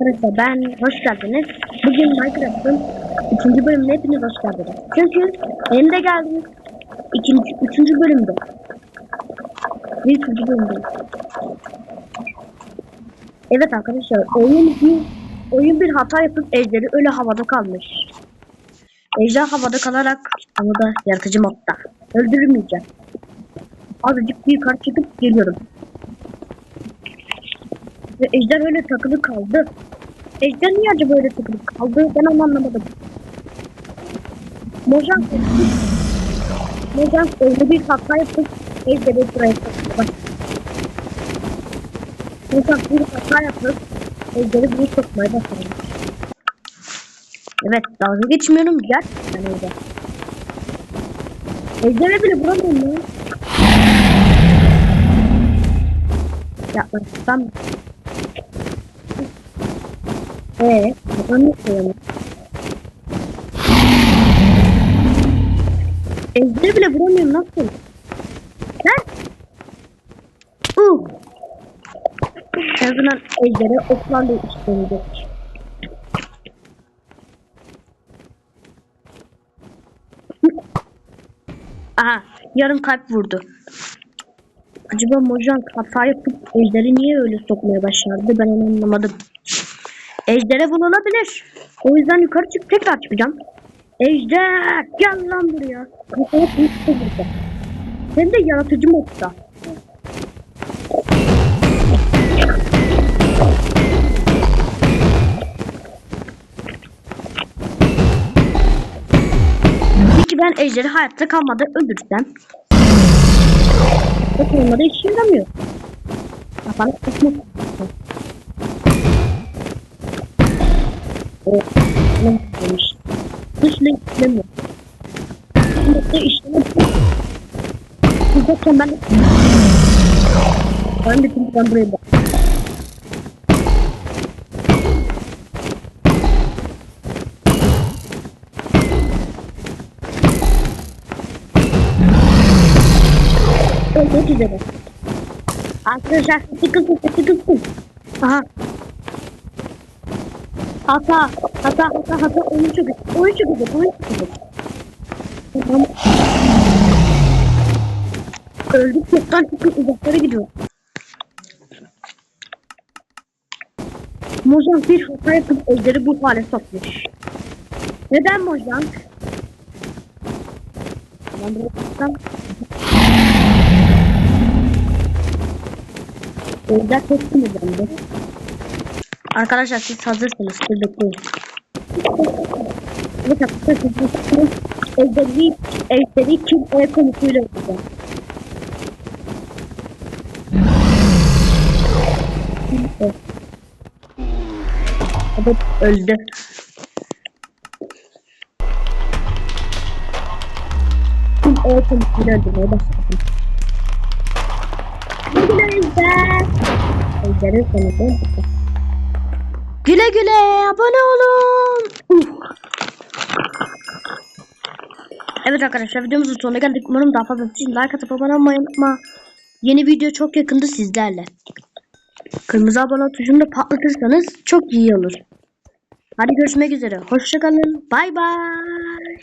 Arkadaşlar ben hoş geldiniz. Bugün Minecraft'ın ikinci bölümüne hepiniz hoş geldiniz. Çünkü benim de geldiniz. İkinci, üçüncü bölümde. Ve üçüncü bölümde. Evet arkadaşlar oyun bir oyun bir hata yapıp ejderi öyle havada kalmış. Ejder havada kalarak ama da yaratıcı modda. Öldürmeyeceğim. Azıcık bir yukarı çıkıp geliyorum. Ve ejder öyle takılı kaldı. Ejder niye acaba öyle takılı kaldı? Ben onu anlamadım. Mojang Mojang öyle bir hata yapıp ejderi buraya soktu. Mojang bir hata yapıp ejderi buraya sokmaya başladı. Evet dalga geçmiyorum gerçekten öyle. Ejder'e bile vuramıyorum lan. Yaklaşsam Eee, ben ne söyleyeyim? Ejder'e bile vuramıyorum nasıl? Lan! Uh! En azından Ejder'e oklarla işlenecek. Aha, yarım kalp vurdu. Acaba Mojang hata yapıp Ejder'i niye öyle sokmaya başardı ben onu anlamadım. Ejder'e bulunabilir. O yüzden yukarı çık tekrar çıkacağım. Ejder gel lan buraya. Kafaya kılıçta burada. Hem de yaratıcı modda. Peki ben Ejder'i hayatta kalmadan öldürsem? Yok olmadı hiç yaramıyor. Kafana kısmı. O ne demiş. Dışla işlemiyor. Dışla işlemiyor. Sıcakken ben ben de şimdi ben buraya bak. Ölmek üzere. Arkadaşlar sesi kısın sesi kısın. Aha. Hata, hata, hata, hata. Oyun çok güzel. Oyun çok güzel. Oyun çok güzel. Tamam. Öldük yoktan çıkıp uzaklara gidiyor. Mojang bir hata yapıp ejderi bu hale sokmuş. Neden Mojang? Ben buraya çıksam. Ejder teslim edildi. Arkadaşlar siz hazırsınız. Siz bekleyin. Evet arkadaşlar siz hazırsınız. Ejderi, ejderi kim el konusuyla yapacağım. Evet. Öldü. Kim el konusuyla öldürmeye başladım. Güle Ejder. Ejder'in konusu. Güle güle abone olun. Evet arkadaşlar videomuzun sonuna geldik. Umarım daha fazla için like atıp abone olmayı unutma. Yeni video çok yakında sizlerle. Kırmızı abone tuşunu da patlatırsanız çok iyi olur. Hadi görüşmek üzere. Hoşçakalın. Bay bay.